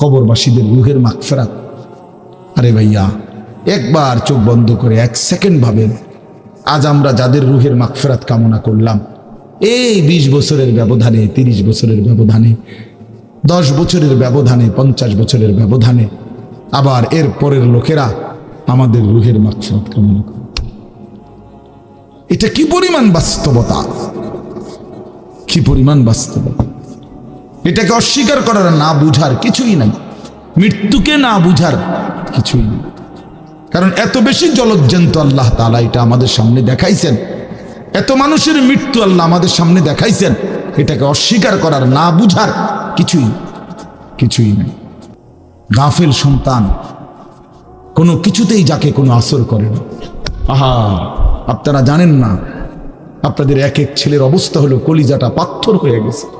কবরবাসীদের রুহের মাগফেরাত। আরে ভাইয়া, একবার চোখ বন্ধ করে এক সেকেন্ড ভাবেন, আজ আমরা যাদের রুহের মাগফেরাত কামনা করলাম, এই বিশ বছরের ব্যবধানে, তিরিশ বছরের ব্যবধানে, দশ বছরের ব্যবধানে, পঞ্চাশ বছরের ব্যবধানে, আবার এর পরের লোকেরা আমাদের রুহের মাগফিরাত কামনা করে। এটা কি পরিমাণ বাস্তবতা? কি পরিমাণ বাস্তবতা? এটাকে অস্বীকার করার না বুঝার কিছুই নাই। মৃত্যুকে না বুঝার কিছুই নেই। কারণ এত বেশি জলজ্জন্ত আল্লাহ তালা এটা আমাদের সামনে দেখাইছেন। এত মানুষের মৃত্যু আল্লাহ আমাদের সামনে দেখাইছেন। এটাকে অস্বীকার করার না বুঝার কিছুই কিছুই নেই। গাফেল সন্তান কোনো কিছুতেই যাকে কোনো আসর করে না। আহা, আপনারা জানেন না, আপনাদের এক এক ছেলের অবস্থা হলো কলিজাটা পাথর হয়ে গেছে।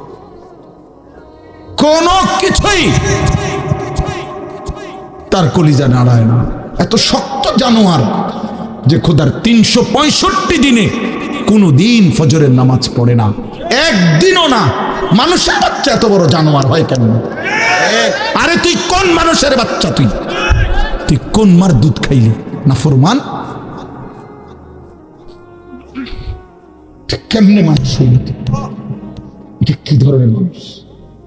কোনো কিছুই তার কলিজা নাড়ায় না এত শক্ত জানোয়ার যে খোদার তিনশো পঁয়ষট্টি দিনে কোনো দিন ফজরের নামাজ পড়ে না। একদিনও না। মানুষের বাচ্চা এত বড় জানোয়ার হয় কেন? আরে তুই কোন মানুষের বাচ্চা তুই? তুই কোন মার দুধ খাইলি? না ফরমান? কেমনে মানুষ কি ধরনের মানুষ?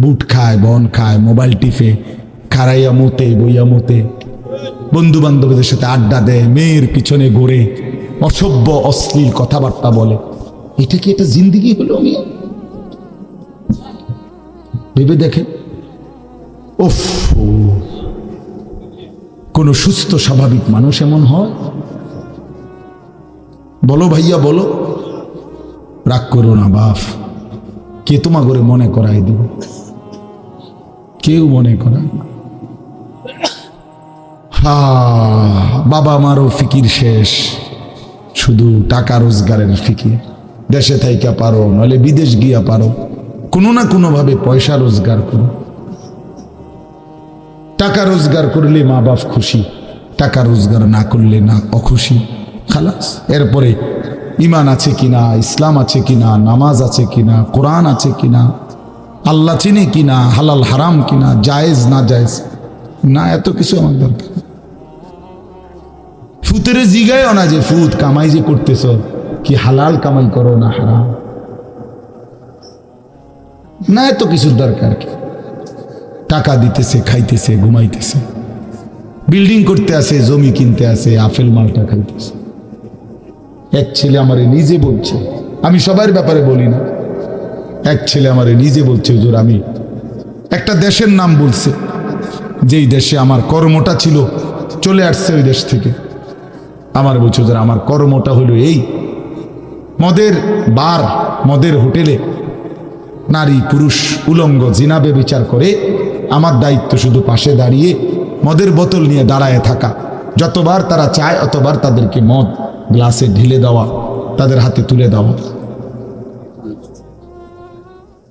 বুট খায়, বন খায়, মোবাইল টিপে, খারাইয়া মতে, বইয়া মতে। বন্ধু বান্ধবদের সাথে আড্ডা দেয়, মেয়ের পিছনে ঘুরে, অসভ্য, অশ্লীল কথাবার্তা বলে। এটা কি এটা জিন্দিগি হলো মেয়ে? ভেবে দেখেন। ওফ কোন সুস্থ, স্বাভাবিক মানুষ এমন হয়? বলো ভাইয়া, বলো। রাগ করো না, বাফ। কে তোমা করে মনে করাই দিব? কেউ মনে করায় না। হা, বাবা মারও ফিকির শেষ। শুধু টাকা রোজগারের ফিকির। দেশে থাইকা পারো নলে বিদেশ গিয়া পারো। কোনো না কোনোভাবে পয়সা রোজগার করো। টাকা রোজগার করলে মা বাপ খুশি। টাকা রোজগার না করলে না অখুশি। খালাস, এরপরে ইমান আছে কিনা, ইসলাম আছে কিনা, নামাজ আছে কিনা, কোরআন আছে কিনা। আল্লাহ চিনে কিনা, হালাল হারাম কিনা, জায়েজ না জায়েজ? না, এত কিছু আমার দরকার। ফুতের জিগায় না যে ফুত কামাই যে করতেছ, কি হালাল কামাই করো না হারাম? না, এত কিছুর দরকার কি? টাকা দিতেছে, খাইতেছে, ঘুমাইতেছে। বিল্ডিং করতে আসে জমি কিনতে আসে আপেল মালটা খাইতেছে। এক ছেলে আমারে নিজে বলছে, আমি সবার ব্যাপারে বলি না। এক ছেলে আমারে নিজে বলছে, হুজুর, আমি একটা দেশের নাম বলছে, যেই দেশে আমার কর্মটা ছিল, চলে আসছে ওই দেশ থেকে। আমার বলছে, হুজুর, আমার কর্মটা হলো এই, মদের বার, মদের হোটেলে নারী, পুরুষ, উলঙ্গ জিনাবে বিচার করে, আমার দায়িত্ব শুধু পাশে দাঁড়িয়ে, মদের বোতল নিয়ে দাঁড়ায় থাকা। যতবার তারা চায়, অতবার তাদেরকে মদ গ্লাসে ঢেলে দেওয়া, তাদের হাতে তুলে দেওয়া।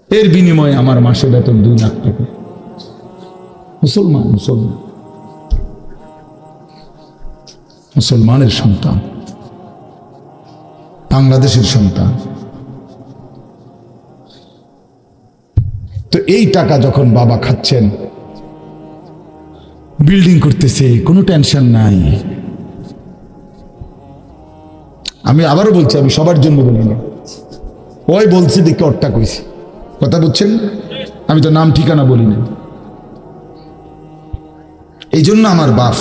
এর বিনিময়ে আমার মাসে বেতন দুই লাখ টাকা। মুসলমান মুসলমান। মুসলমানের সন্তান। বাংলাদেশের সন্তান। তো এই টাকা যখন বাবা খাচ্ছেন, বিল্ডিং করতেছে, কোনো টেনশন নাই। আমি আবারও বলছি, আমি সবার জন্য বলি না। ওই বলছি, দেখে ওরটা কইছি। কথা বুঝছেন? আমি তো নাম ঠিকানা বলি না। এই জন্য আমার বাপ।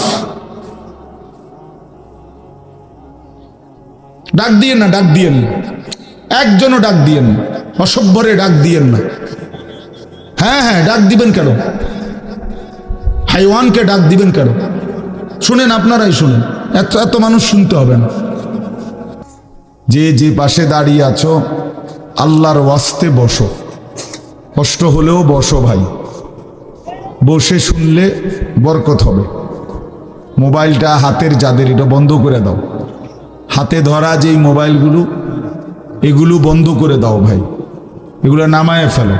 ডাক দিয়েন না, ডাক দিয়েন একজনও ডাক দিয়েন অসভ্যরে ডাক দিয়েন না। হ্যাঁ হ্যাঁ ডাক দিবেন কেন? হাইওয়ানকে ডাক দিবেন কেন? শুনেন, আপনারাই শুনেন। এত এত মানুষ শুনতে হবে না। যে যে পাশে দাঁড়িয়ে আছো, আল্লাহর ওয়াস্তে বসো। কষ্ট হলেও বসো ভাই। বসে শুনলে বরকত হবে। মোবাইলটা হাতের যাদের, এটা বন্ধ করে দাও। হাতে ধরা যেই মোবাইলগুলো, এগুলো বন্ধ করে দাও ভাই। এগুলো নামায় ফেলো।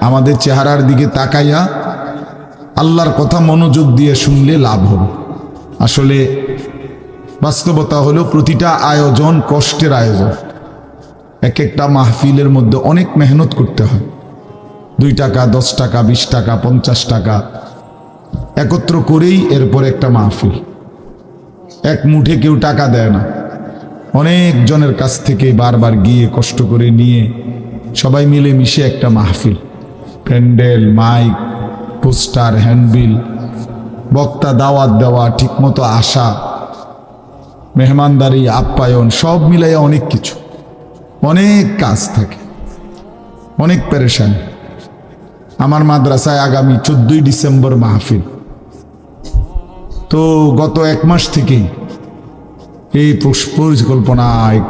আমাদের চেহারার দিকে তাকাইয়া আল্লাহর কথা মনোযোগ দিয়ে শুনলে লাভ হবে। আসলে বাস্তবতা হলো প্রতিটা আয়োজন কষ্টের আয়োজন। এক একটা মাহফিলের মধ্যে অনেক মেহনত করতে হয়। দুই টাকা, দশ টাকা, বিশ টাকা, পঞ্চাশ টাকা। একত্র করেই এরপর একটা মাহফিল। এক মুঠে কেউ টাকা দেয় না। অনেক জনের কাছ থেকে বারবার গিয়ে কষ্ট করে নিয়ে সবাই মিলে মিশে একটা মাহফিল। প্যান্ডেল, মাইক, পোস্টার, হ্যান্ডবিল, বক্তা, দাওয়াত দেওয়া, ঠিকমতো আসা, মেহমানদারি, আপ্যায়ন, সব মিলাইয়া অনেক কিছু। অনেক কাজ থাকে। অনেক পেরেশানি। আমার মাদ্রাসায় আগামী চোদ্দই ডিসেম্বর মাহফিল। তো গত এক মাস থেকেই এই পরিকল্পনায়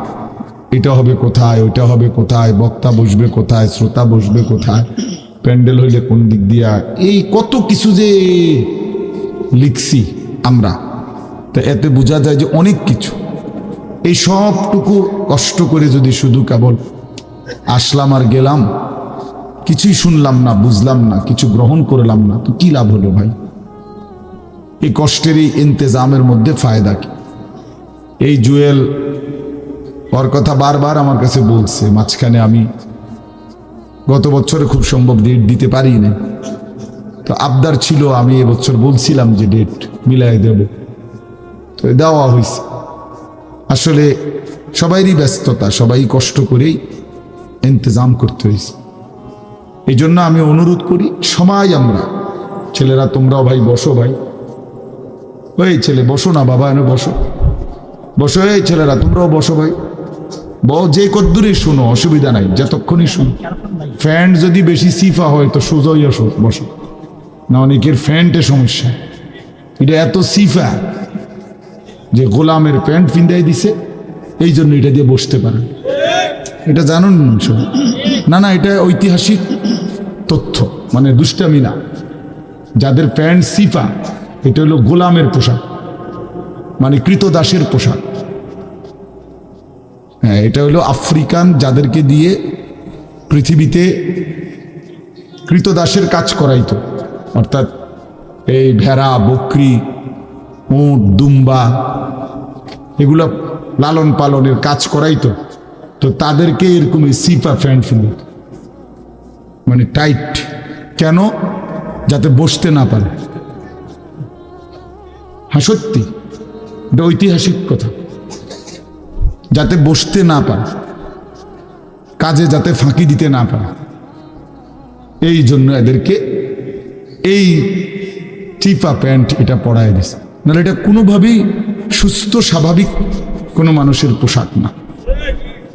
এটা হবে কোথায়, ওইটা হবে কোথায়, বক্তা বসবে কোথায়, শ্রোতা বসবে কোথায়, প্যান্ডেল হইলে কোন দিক দিয়া, এই কত কিছু যে লিখছি আমরা, তো এতে বোঝা যায় যে অনেক কিছু। এই সবটুকু কষ্ট করে যদি শুধু কেবল আসলাম আর গেলাম কিছুই শুনলাম না, বুঝলাম না, কিছু গ্রহণ করলাম না, তো কি লাভ হলো ভাই? এই কষ্টের এই ইন্তেজামের মধ্যে ফায়দা কি? এই জুয়েল ওর কথা বারবার আমার কাছে বলছে, মাঝখানে আমি গত বছরে খুব সম্ভব ডেট দিতে পারি না তো আবদার ছিল, আমি এবছর বলছিলাম যে ডেট মিলাই দেব। তো দেওয়া হয়েছে আসলে সবাইরই ব্যস্ততা, সবাই কষ্ট করেই ইন্তজাম করতে হয়েছে এই জন্য আমি অনুরোধ করি সবাই আমরা। ছেলেরা তোমরাও ভাই, বসো ভাই। ওই ছেলে, বসো না বাবা, এনে বসো। বসো, এই ছেলেরা, তোমরাও বসো ভাই। ব, যে কদ্দুরই শুনো, অসুবিধা নাই, যতক্ষণই শুনো। ফ্যান্ট যদি বেশি সিফা হয়, তো সোজাই আসো, বসো। না, অনেকের ফ্যান্টে সমস্যা। এটা এত সিফা যে গোলামের প্যান্ট ফিন্দাই দিছে, এই জন্য এটা দিয়ে বসতে পারেন এটা জানুন না না, এটা ঐতিহাসিক। তথ্য মানে দুষ্টামি না। যাদের প্যান্ট সিফা, এটা হলো গোলামের পোশাক মানে কৃতদাসের পোশাক। হ্যাঁ এটা হলো আফ্রিকান যাদেরকে দিয়ে পৃথিবীতে কৃতদাসের কাজ করাইতো। অর্থাৎ এই ভেড়া, বকরি, উঁট, দুম্বা, এগুলো লালন পালনের কাজ করাইতো। তো তাদেরকে এরকম এই সিফা প্যান্ট ফিল মানে টাইট কেন? যাতে বসতে না পারে। হ্যাঁ সত্যি। এটা ঐতিহাসিক কথা। যাতে বসতে না পারে। কাজে যাতে ফাঁকি দিতে না পারে। এই জন্য এদেরকে এই চিপা প্যান্ট এটা পরায় দিছে। নাহলে এটা কোনোভাবেই সুস্থ, স্বাভাবিক কোনো মানুষের পোশাক না।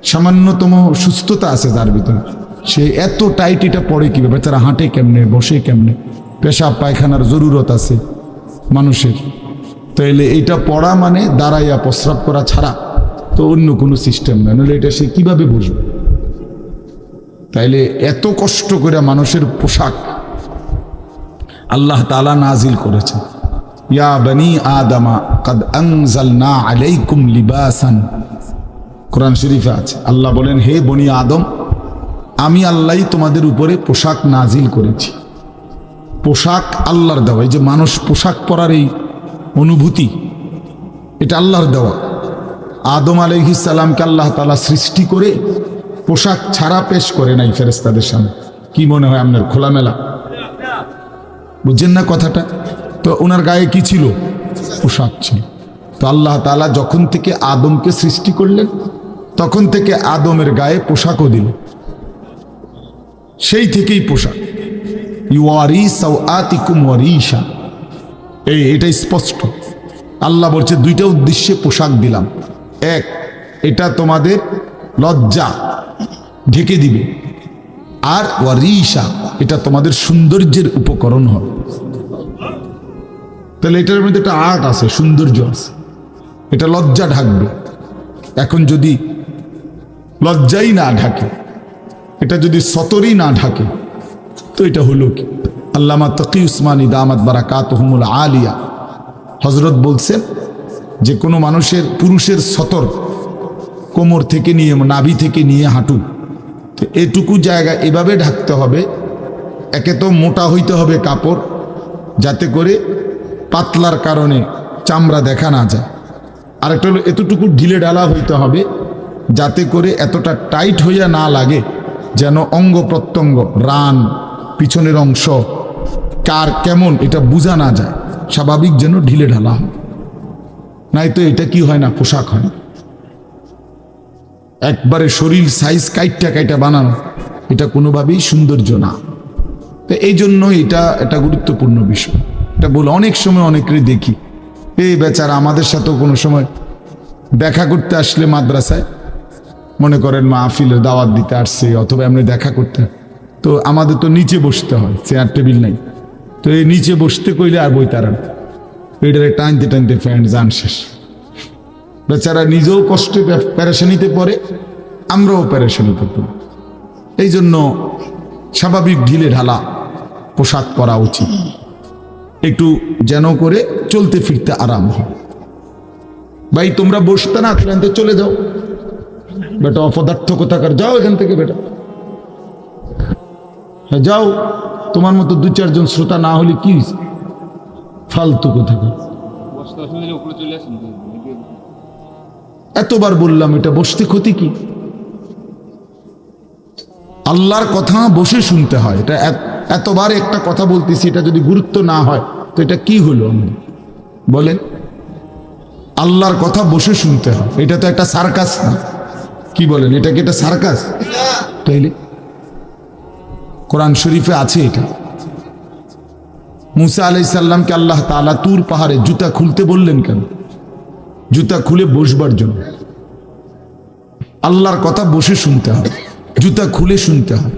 সামান্যতম সুস্থতা আছে তার ভিতরে। সে এত টাইট এটা পরে কি বেচারা হাঁটে কেমনে, বসে কেমনে? পেশাব, পায়খানার জরুরত আছে মানুষের। তাইলে এটা পড়া মানে দাঁড়াইয়া প্রস্রাব করা ছাড়া তো অন্য কোনো সিস্টেম না। নাহলে এটা সে কীভাবে বসবে তাইলে এত কষ্ট করে মানুষের পোশাক আল্লাহ তালা নাজিল করেছেন। ইয়া বনি আদামা, কাদ আনজালনা আলাইকুম লিবাসান। কোরআন শরীফে আছে। আল্লাহ বলেন, হে বনি আদম আমি আল্লাহ তোমাদের উপরে পোশাক নাজিল করেছি। পোশাক আল্লাহর দেওয়া, এই যে মানুষ পোশাক পরার এই অনুভূতি, এটা আল্লাহর দেওয়া। আদম আলহিসাল্লামকে আল্লাহ তালা সৃষ্টি করে পোশাক ছাড়া পেশ করে নাই ফেরেস্তাদের সামনে। কি মনে হয় আপনার খোলামেলা? বুঝছেন না কথাটা? তো ওনার গায়ে কি ছিল? পোশাক ছিল। তো আল্লাহ তালা যখন থেকে আদমকে সৃষ্টি করলেন, তখন থেকে আদমের গায়ে পোশাকও দিল সেই থেকেই পোশাক। ওয়ারিশা। এই এটা স্পষ্ট। আল্লাহ বলছে, দুইটা উদ্দেশ্যে পোশাক দিলাম। এক, এটা তোমাদের লজ্জা, ঢেকে দিবে। আর ওয়ারিশা, এটা তোমাদের সৌন্দর্যের উপকরণ হবে। তাহলে এটার মধ্যে একটা আর্ট আছে, সৌন্দর্য আছে। এটা লজ্জা ঢাকবে। এখন যদি লজ্জাই না ঢাকে এটা যদি সতরই না ঢাকে, তো এটা হলো কি? আল্লামা তকি উসমানী দামাত বারাকাত হুমুল আলিয়া। হজরত বলছেন যে কোনো মানুষের পুরুষের সতর কোমর থেকে নিয়ে, নাভি থেকে নিয়ে হাঁটু, তো এটুকু জায়গা এভাবে ঢাকতে হবে, একে তো মোটা হইতে হবে কাপড়, যাতে করে পাতলার কারণে চামড়া দেখা না যায়। আরেকটা হলো এতটুকু ঢিলে ডালা হইতে হবে, যাতে করে এতটা টাইট হইয়া না লাগে। যেন অঙ্গ প্রত্যঙ্গ, রান, পিছনের অংশ, কার কেমন এটা বোঝা না যায়, স্বাভাবিক যেন ঢিলে ঢালা হয়। নাই তো এটা কি হয় না, পোশাক হয়। একবারে শরীর সাইজ কাইটটা কাইটা বানানো, এটা কোনোভাবেই সৌন্দর্য না। তো এই জন্য এটা একটা গুরুত্বপূর্ণ বিষয়। এটা বলে অনেক সময় অনেকেরই দেখি, এই বেচারা আমাদের সাথেও কোনো সময় দেখা করতে আসলে মাদ্রাসায় মনে করেন মাহফিলের দাওয়াত দিতে আসছে অথবা এমনি দেখা করতে। তো আমাদের তো নিচে বসতে হয়, চেয়ার টেবিল নেই। তো এই নিচে বসতে কইলে আর বই তারা এটারে টানতে টানতে ফ্যান্ড যান শেষ। বেচারা নিজেও কষ্টে প্যারেশানিতে পড়ে, আমরাও প্যারেশানিতে পড়ি। এই জন্য স্বাভাবিক ঢিলে ঢালা পোশাক পরা উচিত। একটু যেন করে চলতে ফিরতে আরাম হয়। ভাই, তোমরা বসতে না চলে যাও। বেটা অপদার্থ কোথাকার যাও এখান থেকে বেটা। হ্যাঁ যাও। তোমার মতো দু চারজন শ্রোতা না হলে কি ফালতু কোথাকার। এতবার বললাম, এটা বসতে ক্ষতি কি? আল্লাহর কথা বসে শুনতে হয়। এটা এতবার একটা কথা বলতেছি, এটা যদি গুরুত্ব না হয়, তো এটা কি হলো আমাদের? বলেন। আল্লাহর কথা বসে শুনতে হয়। এটা তো একটা সার্কাস না। কি বলেন? এটা কি একটা সার্কাস? তাইলে কোরআন শরীফে আছে এটা। মুসা আলাইসাল্লামকে আল্লাহ তাআলা তুর পাহাড়ে জুতা খুলতে বললেন কেন? জুতা খুলে বসবার জন্য। আল্লাহর কথা বসে শুনতে হয় জুতা খুলে শুনতে হয়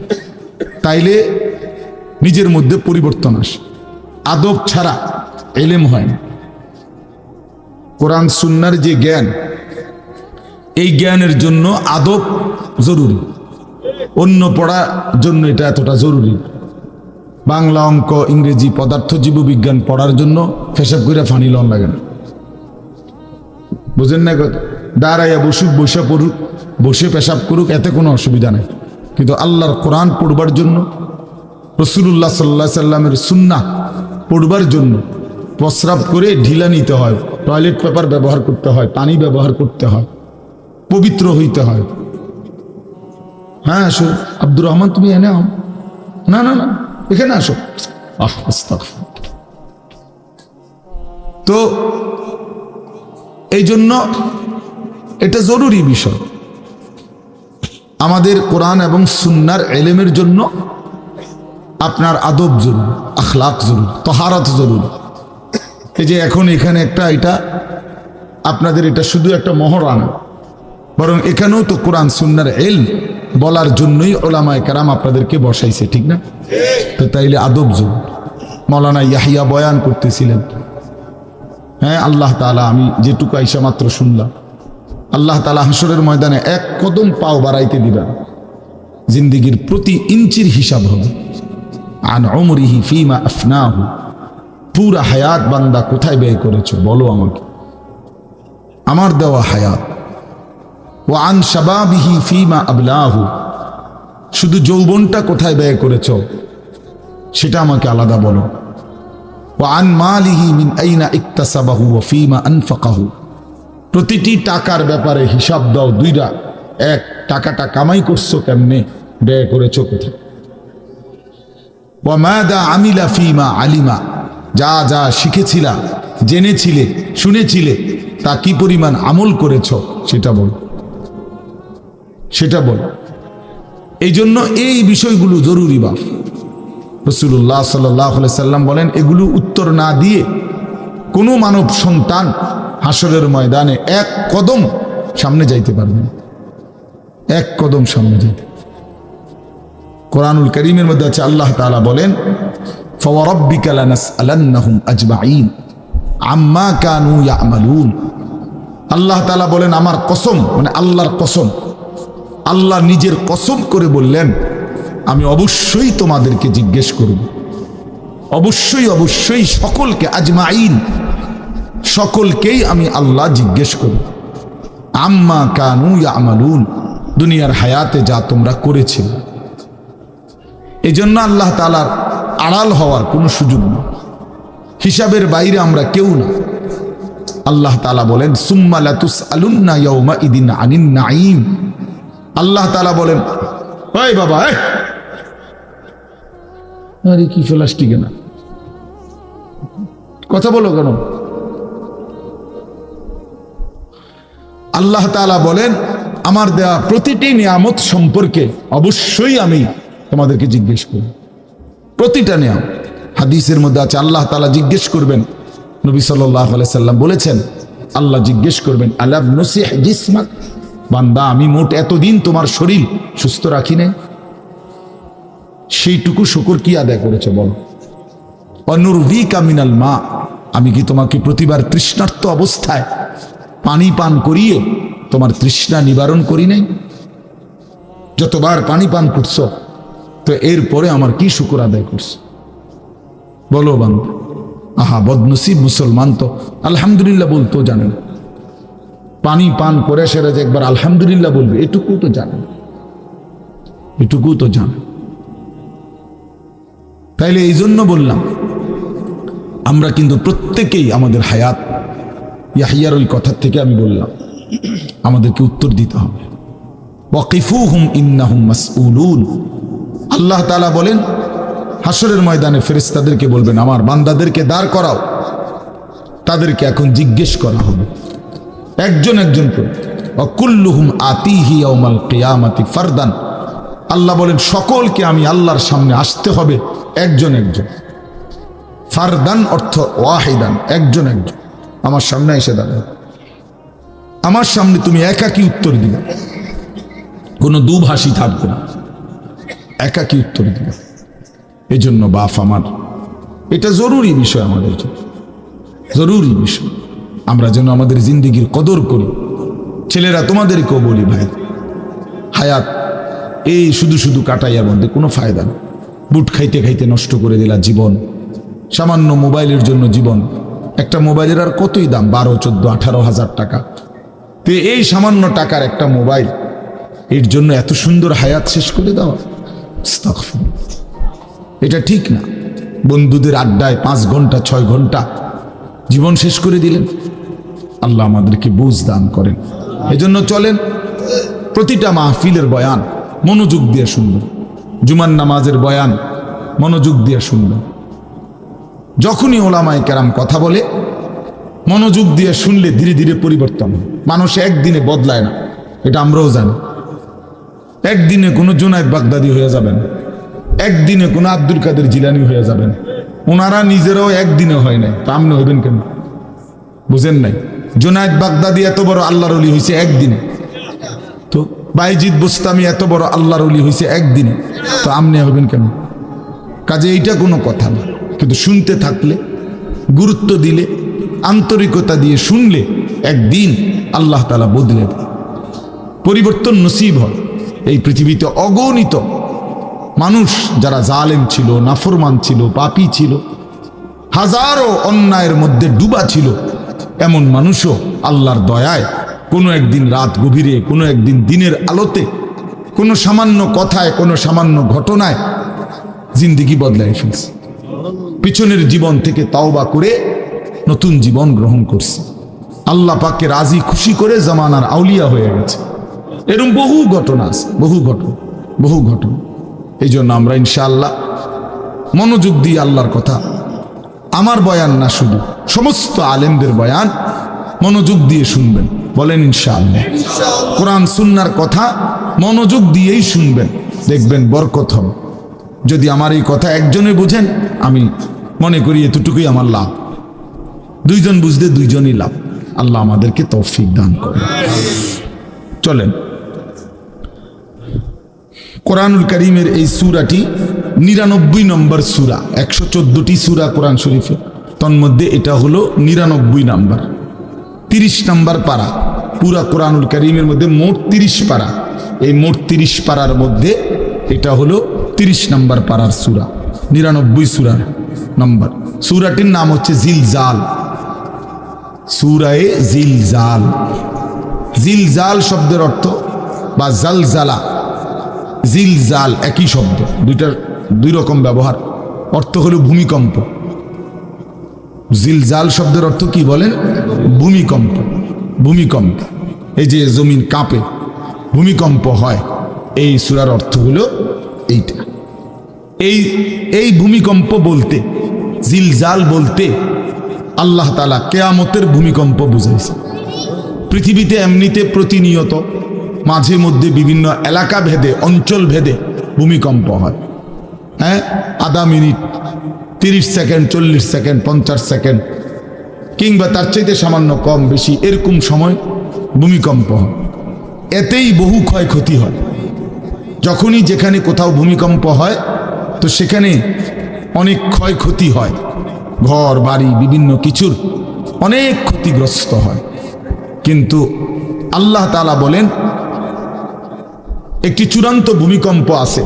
তাইলে নিজের মধ্যে পরিবর্তন আসে। আদব ছাড়া এলেম হয় না। কোরআন সুন্নার যে জ্ঞান এই জ্ঞানের জন্য আদব জরুরি। অন্য পড়ার জন্য এটা এতটা জরুরি। বাংলা অঙ্ক, ইংরেজি পদার্থ, জীববিজ্ঞান পড়ার জন্য ফেসাব করে ফানি লন লাগে না। বুঝেন না দাঁড়াইয়া বসুক, বসে পড়ুক, বসে পেশাব করুক, এতে কোনো অসুবিধা নেই। কিন্তু আল্লাহর কোরআন পড়বার জন্য রসুল্লাহ সাল্লাহ সাল্লামের সুন্না পড়বার জন্য প্রস্রাব করে ঢিলা নিতে হয়, টয়লেট পেপার ব্যবহার করতে হয়, পানি ব্যবহার করতে হয়। পবিত্র হইতে হয়। হ্যাঁ আসো। আব্দুর রহমান, তুমি এনে আও। না না না, এখানে আসো। তো এই জন্য এটা জরুরি বিষয়। আমাদের কোরআন এবং সুন্নার এলেমের জন্য আপনার আদব জরুরি, আখলাক জরুরি, তহারাত জরুরি। এই যে এখন এখানে একটা, এটা, আপনাদের এটা শুধু একটা মহরানা বরং এখানেও তো কোরআন সুন্নার এল বলার জন্যই ওলামায় কারাম আপনাদেরকে বসাইছে, ঠিক না? তো তাইলে আদব জরুরি মৌলানা ইয়াহিয়া বয়ান করতেছিলেন। হ্যাঁ আল্লাহ তালা আমি যেটুকু আইসা মাত্র শুনলাম। আল্লাহ তালা হাসরের ময়দানে এক কদম পাও বাড়াইতে দিবেন। জিন্দিগির প্রতি ইঞ্চির হিসাব হবে। আন অমরিহি ফিমা আফনাহু। পুরা হায়াত বান্দা কোথায় ব্যয় করেছ, বলো আমাকে। আমার দেওয়া হায়াত ও আন শাবাবিহি ফিমা আবলাহু। শুধু যৌবনটা কোথায় ব্যয় করেছ, সেটা আমাকে আলাদা বলো। ওয়ান মালিহি মিন আইনা ইকতাসাবাহু ওয়া ফিমা আনফাকাহু। প্রতিটি টাকার ব্যাপারে হিসাব দাও দুইটা। এক, টাকাটা কামাই করছ কেমনে, ব্যয় করেছ কোথায়? ওয়া মাদা আমিলা ফিমা আলিমা। যা যা শিখেছিলা, জেনেছিলে, শুনেছিলে, তা কি পরিমাণ আমল করেছ, সেটা বল। সেটা বল। এই জন্য এই বিষয়গুলো জরুরি বাপ। রসুল্লাহ সাল্লাহ সাল্লাম বলেন, এগুলো উত্তর না দিয়ে কোনো মানব সন্তান হাসরের ময়দানে এক কদম সামনে যাইতে পারবে না। এক কদম সামনে যাইতে। কোরআনুল করিমের মধ্যে আছে, আল্লাহ তাআলা বলেন আল্লাহ বলেন, আমার কসম মানে আল্লাহর কসম। আল্লাহ নিজের কসম করে বললেন, আমি অবশ্যই তোমাদেরকে জিজ্ঞেস করব। অবশ্যই অবশ্যই সকলকে আজমাইন, সকলকেই আমি আল্লাহ জিজ্ঞেস করব। আম্মা কানু আমালুন দুনিয়ার হায়াতে যা তোমরা করেছিলে। এই জন্য আল্লাহ তালার আড়াল হওয়ার কোনো সুযোগ নেই। হিসাবের বাইরে আমরা কেউ না। আল্লাহ তালা বলেন, সুম্মা লাতুস আলুন্না ইয়াউমা ইদিন আনিন নাইম আল্লাহ তালা বলেন ওই বাবা আরে, কি প্লাস্টিকে না। কথা বলো কেন? আল্লাহ তাআলা বলেন, আমার দেয়া প্রতিটি নিয়ামত সম্পর্কে অবশ্যই আমি তোমাদেরকে জিজ্ঞেস করব প্রতিটা নিয়াম হাদিসের মধ্যে আছে, আল্লাহ তালা জিজ্ঞেস করবেন। নবী আলাইহি সাল্লাম বলেছেন, আল্লাহ জিজ্ঞেস করবেন আল্লাহ নসিহ জিসমাক? বান্দা, আমি মোট এতদিন তোমার শরীর সুস্থ রাখি নাই। সেইটুকু শুকুর কি আদায় করেছে বলো? অনুর্ভি কামিনাল মা, আমি কি তোমাকে প্রতিবার তৃষ্ণার্ত অবস্থায় পানি পান করিয়ে তোমার তৃষ্ণা নিবারণ করি নাই? যতবার পানি পান করছ, তো এরপরে আমার কি শুকুর আদায় করছ? বলো বান্ধব আহা, বদনসিব মুসলমান তো, আলহামদুলিল্লাহ বলতেও জানে না। পানি পান করে সেরা যে একবার আলহামদুলিল্লাহ বলবে, এটুকু তো জানে। এটুকু তো জানে। তাইলে এই জন্য বললাম, আমরা কিন্তু প্রত্যেকেই আমাদের হায়াত, ইয়াহিয়ার ওই কথার থেকে আমি বললাম, আমাদেরকে উত্তর দিতে হবে। ওয়াকিফুহুম ইন্নাহুম মাসউলুন। আল্লাহ তাআলা বলেন হাসরের ময়দানে ফেরেশতাদেরকে বলবেন, আমার বান্দাদেরকে দাঁড় করাও। তাদেরকে এখন জিজ্ঞেস করা হবে। একজন একজন করে। অকুল্লুহুম আতিহি অমাল কিয়ামাতি ফারদান। আল্লাহ বলেন, সকলকে আমি আল্লাহর সামনে আসতে হবে একজন একজন। ফারদান অর্থ ওয়াহিদান, একজন একজন। আমার সামনে এসে দাঁড়াও। আমার সামনে তুমি একাকি উত্তর দিবে। কোনো দুভাষী থাকবে না। একাকি উত্তর দিবে। এজন্য জন্য বাপ আমার, এটা জরুরি বিষয় আমাদের জন্য। জরুরি বিষয়। আমরা যেন আমাদের জিন্দিগির কদর করি। ছেলেরা তোমাদেরকেও বলি ভাই, হায়াত, এই শুধু শুধু কাটাইয়ার মধ্যে কোনো ফায়দা নেই। বুট খাইতে খাইতে নষ্ট করে দিলা জীবন, সামান্য মোবাইলের জন্য জীবন। একটা মোবাইলের আর কতই দাম? বারো, চোদ্দ, আঠারো হাজার টাকা। তো এই সামান্য টাকার একটা মোবাইল, এর জন্য এত সুন্দর হায়াত শেষ করে দেওয়া। এটা ঠিক না। বন্ধুদের আড্ডায় পাঁচ ঘণ্টা, ছয় ঘণ্টা জীবন শেষ করে দিলেন। আল্লাহ আমাদেরকে বুঝ দান করেন। এজন্য চলেন, প্রতিটা মাহফিলের বয়ান মনোযোগ দিয়ে শুনবেন। জুমান নামাজের বয়ান মনোযোগ দিয়ে শুনবেন। যখনই ওলামায় কেরাম কথা বলে, মনোযোগ দিয়ে শুনলে ধীরে ধীরে পরিবর্তন হয়। মানুষ একদিনে বদলায় না, এটা আমরাও জানি। একদিনে কোনো জুনায়দ বাগদাদি হয়ে যাবেন, একদিনে কোনো আব্দুল কাদের জিলানি হয়ে যাবেন। ওনারা নিজেরাও একদিনে হয় নাই, তা আপনি হইবেন কেন? বুঝেন নাই? জুনায়দ বাগদাদি এত বড় আল্লাহর অলি হয়েছে একদিনে। তো বাইজিদ বুস্তামি এত বড় আল্লাহর অলি হয়েছে একদিনে। তো আপনি হবেন কেন? কাজে এইটা কোনো কথা না। কিন্তু শুনতে থাকলে, গুরুত্ব দিলে, আন্তরিকতা দিয়ে শুনলে একদিন আল্লাহ তালা বদলে দেয়। পরিবর্তন নসিব হয়। এই পৃথিবীতে অগণিত মানুষ যারা জালেম ছিল, নাফরমান ছিল, পাপি ছিল, হাজারো অন্যায়ের মধ্যে ডুবা ছিল। এমন মানুষও আল্লাহর দয়ায় কোনো একদিন রাত গভীরে, কোনো একদিন দিনের আলোতে, কোনো সামান্য কথায়, কোনো সামান্য ঘটনায় জিন্দিগি বদলায় ফেলছে। পিছনের জীবন থেকে তাওবা করে নতুন জীবন গ্রহণ করছে। আল্লাহ পাককে রাজি, খুশি করে জামানার আউলিয়া হয়ে গেছে। এরকম বহু ঘটনা আছে, বহু ঘটনা বহু ঘটনা। এই জন্য আমরা ইনশাআল্লাহ মনোযোগ দিয়ে আল্লাহর কথা আমার বয়ান না শুধু, সমস্ত আলেমদের বয়ান মনোযোগ দিয়ে শুনবেন, বলেন ইনশাআল্লাহ। কোরআন, সুন্নার কথা মনোযোগ দিয়েই শুনবেন, দেখবেন বরকত হবে। যদি আমার এই কথা একজনে বুঝেন, আমি মনে করি এতটুকুই আমার লাভ। দুইজন বুঝতে দুইজনই লাভ। আল্লাহ আমাদেরকে তৌফিক দান করে চলেন। কোরআনুল করিমের এই সুরাটি নিরানব্বই নম্বর সুরা, একশো চোদ্দটি সুরা কোরআন শরীফে। তন্মধ্যে এটা হলো নিরানব্বই নাম্বার। তিরিশ নাম্বার পারা, পুরা কোরআনুল করিমের মধ্যে মোট তিরিশ পারা। এই মোট তিরিশ পারার মধ্যে এটা হলো তিরিশ নাম্বার পারার সুরা, নিরানব্বই সুরার নম্বর। সুরাটির নাম হচ্ছে জিল জিলজাল। সুরায়ে জিলজাল। জিলজাল শব্দের অর্থ বা জালজালা। জিলজাল একই শব্দ, দুইটার দুই রকম ব্যবহার। অর্থ হলো ভূমিকম্প। জিলজাল শব্দের অর্থ কি বলেন? ভূমিকম্প। ভূমিকম্প। এই যে জমিন কাঁপে, ভূমিকম্প হয়, এই সুরার অর্থ হলো এইটা। এই এই ভূমিকম্প বলতে, জিলজাল বলতে আল্লাহ তালা কেয়ামতের ভূমিকম্প বুঝাইছে। পৃথিবীতে এমনিতে প্রতিনিয়ত, মাঝে মধ্যে বিভিন্ন এলাকা ভেদে, অঞ্চল ভেদে ভূমিকম্প হয়। হ্যাঁ? আধা মিনিট, তিরিশ সেকেন্ড, চল্লিশ সেকেন্ড, পঞ্চাশ সেকেন্ড, কিংবা তার চাইতে সামান্য কম বেশি, এরকম সময় ভূমিকম্প হয়। এতেই বহু ক্ষয়ক্ষতি হয়। যখনই যেখানে কোথাও ভূমিকম্প হয়, তো সেখানে অনেক ক্ষয়ক্ষতি হয়। ঘর, বাড়ি, বিভিন্ন কিছুর অনেক ক্ষতিগ্রস্ত হয়। কিন্তু আল্লাহ তালা বলেন, একটি চূড়ান্ত ভূমিকম্প আছে।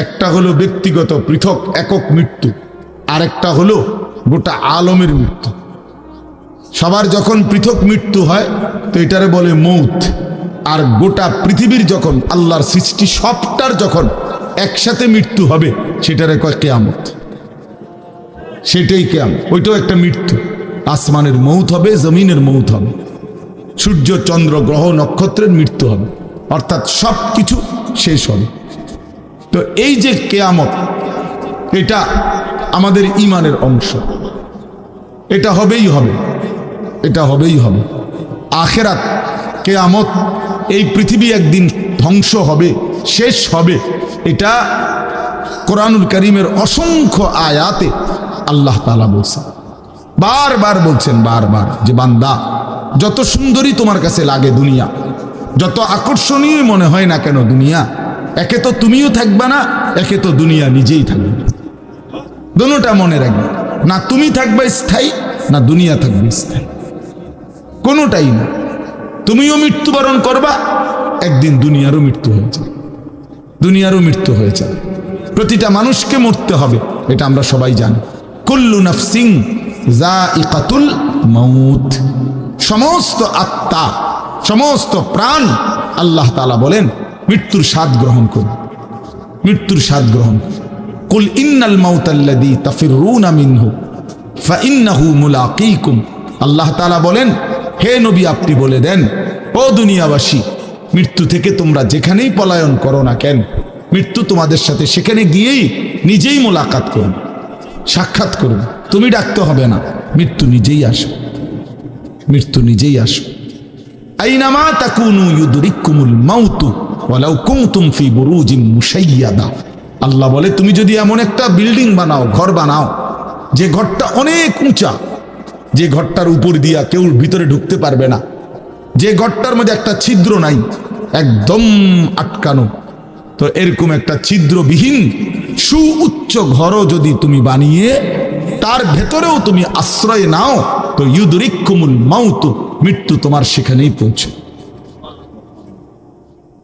একটা হলো ব্যক্তিগত পৃথক একক মৃত্যু, আরেকটা হলো গোটা আলমের মৃত্যু। সবার যখন পৃথক মৃত্যু হয়, তো এটারে বলে মৌত। আর গোটা পৃথিবীর যখন, আল্লাহর সৃষ্টি সবটার যখন একসাথে মৃত্যু হবে, সেটারে কয় কেয়ামত। সেটাই কেয়াম ওইটাও একটা মৃত্যু। আসমানের মৌত হবে, জমিনের মৌত হবে। সূর্য, চন্দ্র, গ্রহ, নক্ষত্রের মৃত্যু হবে। অর্থাৎ সব কিছু শেষ হবে। তো এই যে কেয়ামত, এটা আমাদের ইমানের অংশ। এটা হবেই হবে। এটা হবেই হবে। আখেরাত, কেয়ামত, এই পৃথিবী একদিন ধ্বংস হবে, শেষ হবে। এটা কোরআনুল করিমের অসংখ্য আয়াতে আল্লাহ তালা বলছেন। বারবার বলছেন, বারবার, যে বান্দা, যত সুন্দরী তোমার কাছে লাগে দুনিয়া, যত আকর্ষণীয় মনে হয় না কেন দুনিয়া একে তো তুমিও থাকবে না, একে তো দুনিয়া নিজেই থাকবে। দোনোটা মনে রাখবে। না তুমি থাকবে স্থায়ী, না দুনিয়া থাকবে স্থায়ী। কোনোটাই না। তুমিও মৃত্যুবরণ করবা, একদিন দুনিয়ারও মৃত্যু হয়ে যাবে। দুনিয়ারও মৃত্যু হয়ে যাবে। প্রতিটা মানুষকে মরতে হবে, এটা আমরা সবাই জানি। কুল্লু নাফসিং যা ইকাতুল মৌত সমস্ত আত্মা, সমস্ত প্রাণ আল্লাহ তালা বলেন মৃত্যুর স্বাদ গ্রহণ করুন। মৃত্যুর স্বাদ গ্রহণ কুল ইন্নাল মাউতাল্লাদি তাফিরুনা মিনহু ফাইন্নাহু মুলাকিকুম। আল্লাহ তাআলা বলেন, হে নবী, আপনি বলে দেন, ও দুনিয়াবাসী, মৃত্যু থেকে তোমরা যেখানেই পলায়ন করো না কেন, মৃত্যু তোমাদের সাথে সেখানে গিয়েই নিজেই মোলাকাত করুন, সাক্ষাৎ করুন। তুমি ডাকতে হবে না, মৃত্যু নিজেই আসো মৃত্যু নিজেই আসো আইনামা তাকুনু ইউদরিকুমুল মাউতু আল্লাহ বলে, তুমি যদি এমন একটা বিল্ডিং বানাও, ঘর বানাও, যে ঘরটা অনেক উঁচা, যে ঘরটার উপর দিয়া কেউ ভিতরে ঢুকতে পারবে না, যে ঘরটার মধ্যে একটা ছিদ্র নাই, একদম আটকানো, তো এরকম একটা ছিদ্রবিহীন সুউচ্চ ঘরও যদি তুমি বানিয়ে, তার ভেতরেও তুমি আশ্রয় নাও, তো ইউদরিকুমুল মাউত, মৃত্যু তোমার সেখানেই পৌঁছে।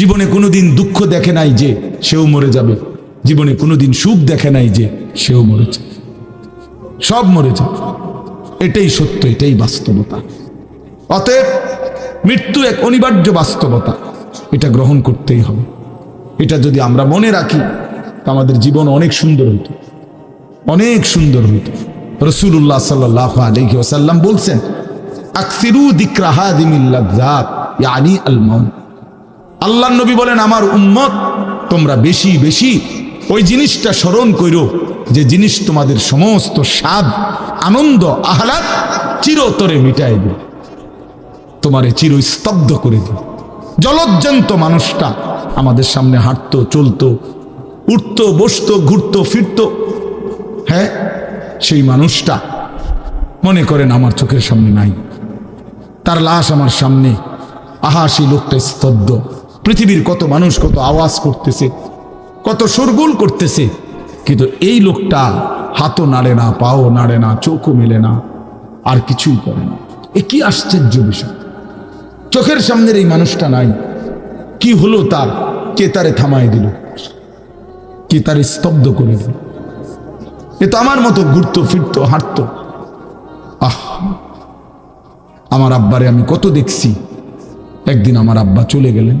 জীবনে কোনোদিন দুঃখ দেখে নাই যে সেও মরে যাবে। জীবনে কোনোদিন সুখ দেখে নাই যে সেও মরে যাবে। সব মরে যাবে। এটাই সত্য, এটাই বাস্তবতা। অতএব মৃত্যু এক অনিবার্য বাস্তবতা। এটা গ্রহণ করতেই হবে। এটা যদি আমরা মনে রাখি আমাদের জীবন অনেক সুন্দর হইত। অনেক সুন্দর হইত। রসুল্লাহ সাল্লাহ আলহি ওসাল্লাম বলছেন, আকসিরু দিক্রাহাদিমিল্লাজাত ইয়ানি আল আল্লাহ নবী বলেন, আমার উম্মত, তোমরা বেশি বেশি ওই জিনিসটা স্মরণ করো যে জিনিস তোমাদের সমস্ত স্বাদ, আনন্দ, আহ্লাদ চিরতরে মিটাই দেবে। তোমারে চির স্তব্ধ করে দিবে। জলজ্জান্ত মানুষটা আমাদের সামনে হাঁটতো, চলতো, উঠতো, বসতো, ঘুরত, ফিরত। হ্যাঁ সেই মানুষটা মনে করেন আমার চোখের সামনে নাই। তার লাশ আমার সামনে। আহা সেই লোকটা স্তব্ধ। পৃথিবীর কত মানুষ কত আওয়াজ করতেছে, কত শোরগোল করতেছে, কিন্তু এই লোকটা হাতও নাড়ে না, পাও নাড়ে না, চোখও মেলে না, আর কিছুই করে না। এ কি আশ্চর্য বিষয়। চোখের সামনের এই মানুষটা নাই। কি হলো তার? কে তারে থামাই দিল? কে তারে স্তব্ধ করে দিল? এ তো আমার মতো ঘুরতো, ফিরতো, হাঁটতো। আহ! আমার আব্বারে আমি কত দেখছি। একদিন আমার আব্বা চলে গেলেন।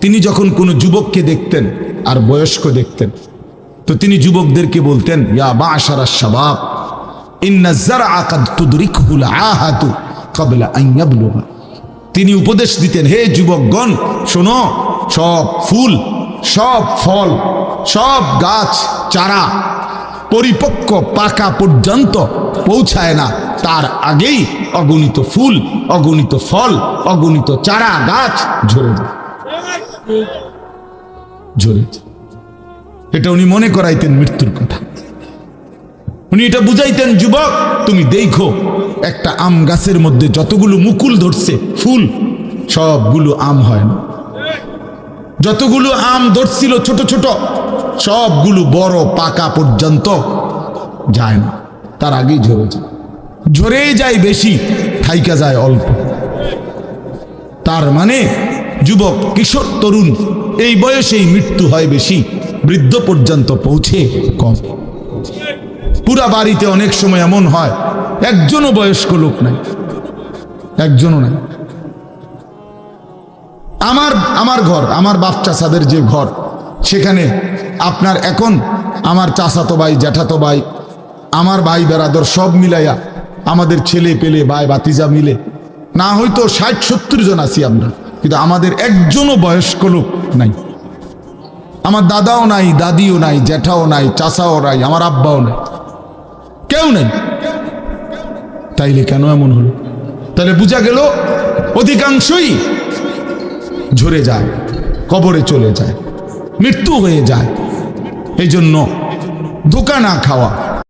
তিনি যখন কোনো যুবককে দেখতেন আর বয়স্ক দেখতেন, তো তিনি যুবকদেরকে বলতেন, ইয়া বা আশারা আন তিনি উপদেশ দিতেন, হে যুবকগণ, শোনো, সব ফুল, সব ফল, সব গাছ, চারা পরিপক্ক পাকা পর্যন্ত পৌঁছায় না। তার আগেই অগণিত ফুল, অগণিত ফল, অগণিত চারা, গাছ ঝরে যায়। এটা উনি মনে করাইতেন মৃত্যুর কথা। উনি এটা বুঝাইতেন, যুবক, তুমি দেখো, একটা আম গাছের মধ্যে যতগুলো মুকুল ধরছে, ফুল, সবগুলো আম হয় না। যতগুলো আম ধরছিল ছোট ছোট, সবগুলো বড় পাকা পর্যন্ত যায় না। তার আগেই ঝরে যায়। ঝরে যায় বেশি, থাইকা যায় অল্প। তার মানে যুবক, কিশোর, তরুণ, এই বয়সেই মৃত্যু হয় বেশি। বৃদ্ধ পর্যন্ত পৌঁছে কম। পুরা বাড়িতে অনেক সময় এমন হয়, একজনও বয়স্ক লোক নাই। একজনও নাই। আমার আমার ঘর, আমার বাপ চাষাদের যে ঘর, সেখানে আপনার এখন আমার চাচাতো ভাই, জ্যাঠাতো ভাই, আমার ভাই বেড়াদর সব মিলাইয়া আমাদের ছেলে পেলে, ভাই বাতিজা মিলে, না হয়তো ষাট, সত্তর জন আছি আমরা। কিন্তু আমাদের একজনও বয়স্ক লোক নাই। আমার দাদাও নাই, দাদিও নাই, জ্যাঠাও নাই, চাচাও নাই, আমার আব্বাও নাই। কেউ নেই। তাইলে কেন এমন হলো? তাহলে বোঝা গেল অধিকাংশই ঝরে যায়, কবরে চলে যায়, মৃত্যু হয়ে যায়। এই জন্য ধোকা না খাওয়া